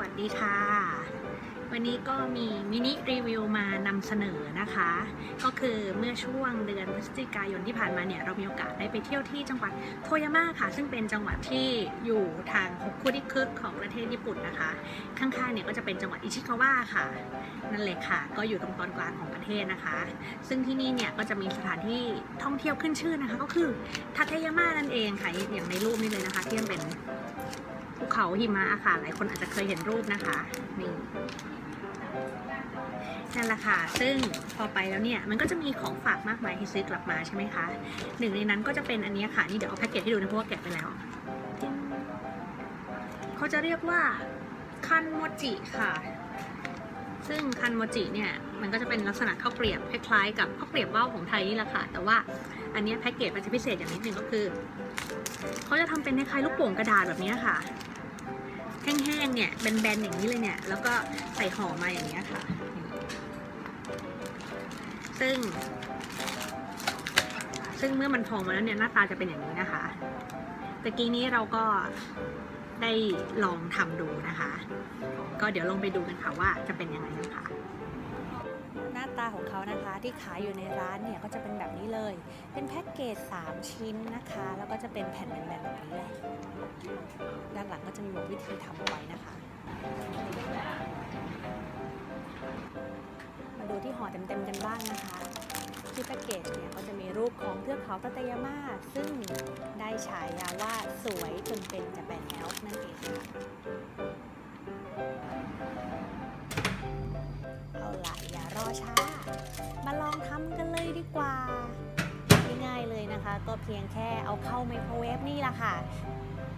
วัสดีค่ะ วันนี้ก็มีมินิรีวิวมานำเสนอนะคะ ก็คือเมื่อช่วงเดือนพฤศจิกายนที่ผ่านมาเนี่ย เรามีโอกาสได้ไปเที่ยวที่จังหวัดโทยาม่าค่ะ ซึ่งเป็นจังหวัดที่อยู่ทางฮกคุริคึของประเทศญี่ปุ่นนะคะ ข้างๆเนี่ยก็จะเป็นจังหวัดอิชิคาวะค่ะนั่นเลยค่ะ ก็อยู่ตรงตอนกลางของประเทศนะคะ ซึ่งที่นี่เนี่ยก็จะมีสถานที่ท่องเที่ยวขึ้นชื่อนะคะ ก็คือทัตยาม่านั่นเองค่ะอย่างในรูปนี้เลยนะคะที่มันเป็น ภูเขาหิมะค่ะ หลายคนอาจจะเคยเห็นรูปนะคะ นี่นั่นแหละค่ะ ซึ่งพอไปแล้วเนี่ย มันก็จะมีของฝากมากมายให้ซื้อกลับมาใช่ไหมคะ หนึ่งในนั้นก็จะเป็นอันนี้ค่ะ นี่เดี๋ยวเอาแพ็กเกจให้ดูนะเพราะว่าแกะไปแล้ว เขาจะเรียกว่าคันโมจิค่ะ ซึ่งคันโมจิเนี่ยมันก็จะเป็นลักษณะข้าวเกรียบคล้ายๆกับข้าวเกรียบว่าวของไทยนี่แหละค่ะ แต่ว่าอันนี้แพ็กเกจมันจะพิเศษอย่างนิดนึงก็คือเขาจะทำเป็นคล้ายๆลูกโป่งกระดาษแบบนี้ค่ะ แห้งๆเนี่ยแบนๆอย่างนี้เลยเนี่ย แล้วก็ใส่ห่อมาอย่างนี้ค่ะ ซึ่ง ซึ่งเมื่อมันพองมาแล้วเนี่ยหน้าตาจะเป็นอย่างนี้นะคะตะกี้นี้เราก็ ได้ลองทำดูนะคะ ก็เดี๋ยวลองไปดูกันค่ะว่าจะเป็นยังไงนะคะหน้าตาของเขานะคะที่ขายอยู่ในร้านเนี่ยก็จะเป็นแบบนี้เลย เป็นแพ็กเกจ 3 ชิ้นนะคะ แล้วก็จะเป็นแผ่นแบนๆแบบนี้เลย ด้านหลังก็จะมีวิธีทำเอาไว้นะคะ มาดูที่ห่อเต็มๆกันบ้างนะคะ ที่แพ็กเกจเนี่ยก็จะมีรูปของเทือกเขาตัตยามาซึ่งได้ฉายาว่าสวยจนเป็นจะแปนแอลฟ์นั่นเองค่ะเอาละอย่ารอช้า มาลองทำกันเลยดีกว่า ง่ายๆเลยนะคะ ก็เพียงแค่เอาเข้าไมโครเวฟนี่แหละค่ะ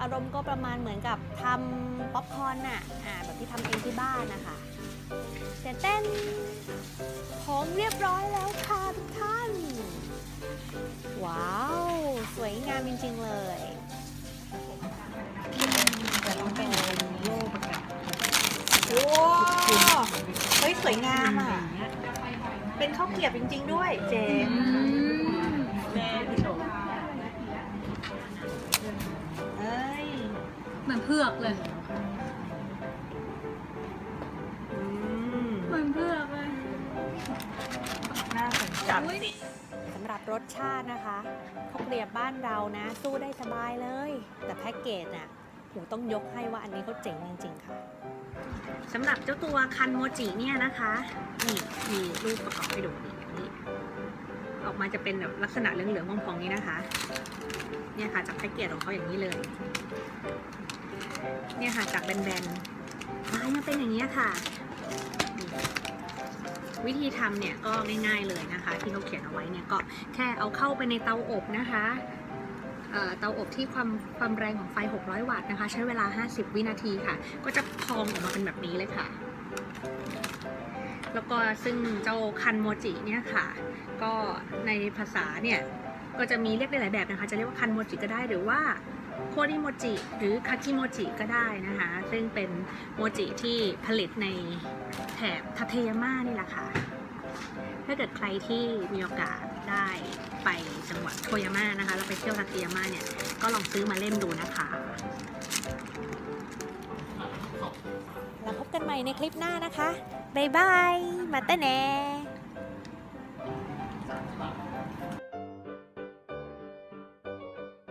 อารมณ์ก็ประมาณเหมือนกับทำป๊อปคอร์นน่ะอ่าแบบที่ทำเองที่บ้านนะคะเสร็จเต้นของเรียบร้อยแล้ว ว้าว สวยงามจริง ๆ เลยแต่ต้องเป็นโลกว้าวเฮ้ย สวยงามอะ เป็นข้าวเกรียบจริง ๆ ด้วย เจ๋งเอ้ย เหมือนเผือกเลยอืมเหมือนเผือกเลยน่าสนใจอุ๊ย สำหรับรสชาตินะคะข้าวเกรียบบ้านเรานะ สู้ได้สบายเลย แต่แพ็กเกจน่ะหูต้องยกให้ว่าอันนี้เขาเจ๋งจริง ๆ ค่ะสำหรับเจ้าตัวคันโมจิเนี่ยนะคะนี่มีรูปประกอบให้ดูนี่นี่ออกมาจะเป็นแบบลักษณะเหลืองๆพองๆนี้นะคะ เนี่ยค่ะจากแพ็กเกจของเขาอย่างนี้เลย เนี่ยค่ะจากแบนๆลายมาเป็นอย่างนี้ค่ะ วิธีทำเนี่ยก็ง่ายๆเลยนะคะ ที่เขาเขียนเอาไว้เนี่ยก็แค่เอาเข้าไปในเตาอบนะคะเอ่อเตาอบที่ความความแรงของไฟ 600 วัตต์นะคะ ใช้เวลา 50 วินาทีค่ะ ก็จะพองออกมาเป็นแบบนี้เลยค่ะ แล้วก็ซึ่งเจ้าคันโมจิเนี่ยค่ะ ก็ในภาษาเนี่ย ก็จะมีเรียกได้หลายแบบนะคะ จะเรียกว่าคันโมจิก็ได้หรือว่าโคริโมจิหรือคาคิโมจิก็ได้นะคะ ซึ่งเป็นโมจิที่ผลิตในแถบทัตยาม่านี่แหละค่ะ ถ้าเกิดใครที่มีโอกาสได้ไปจังหวัดโทยาม่านะคะ แล้วไปเที่ยวทัตยาม่าเนี่ย ก็ลองซื้อมาเล่นดูนะคะแล้วพบกันใหม่ในคลิปหน้านะคะ บ๊ายบาย มาเตเน่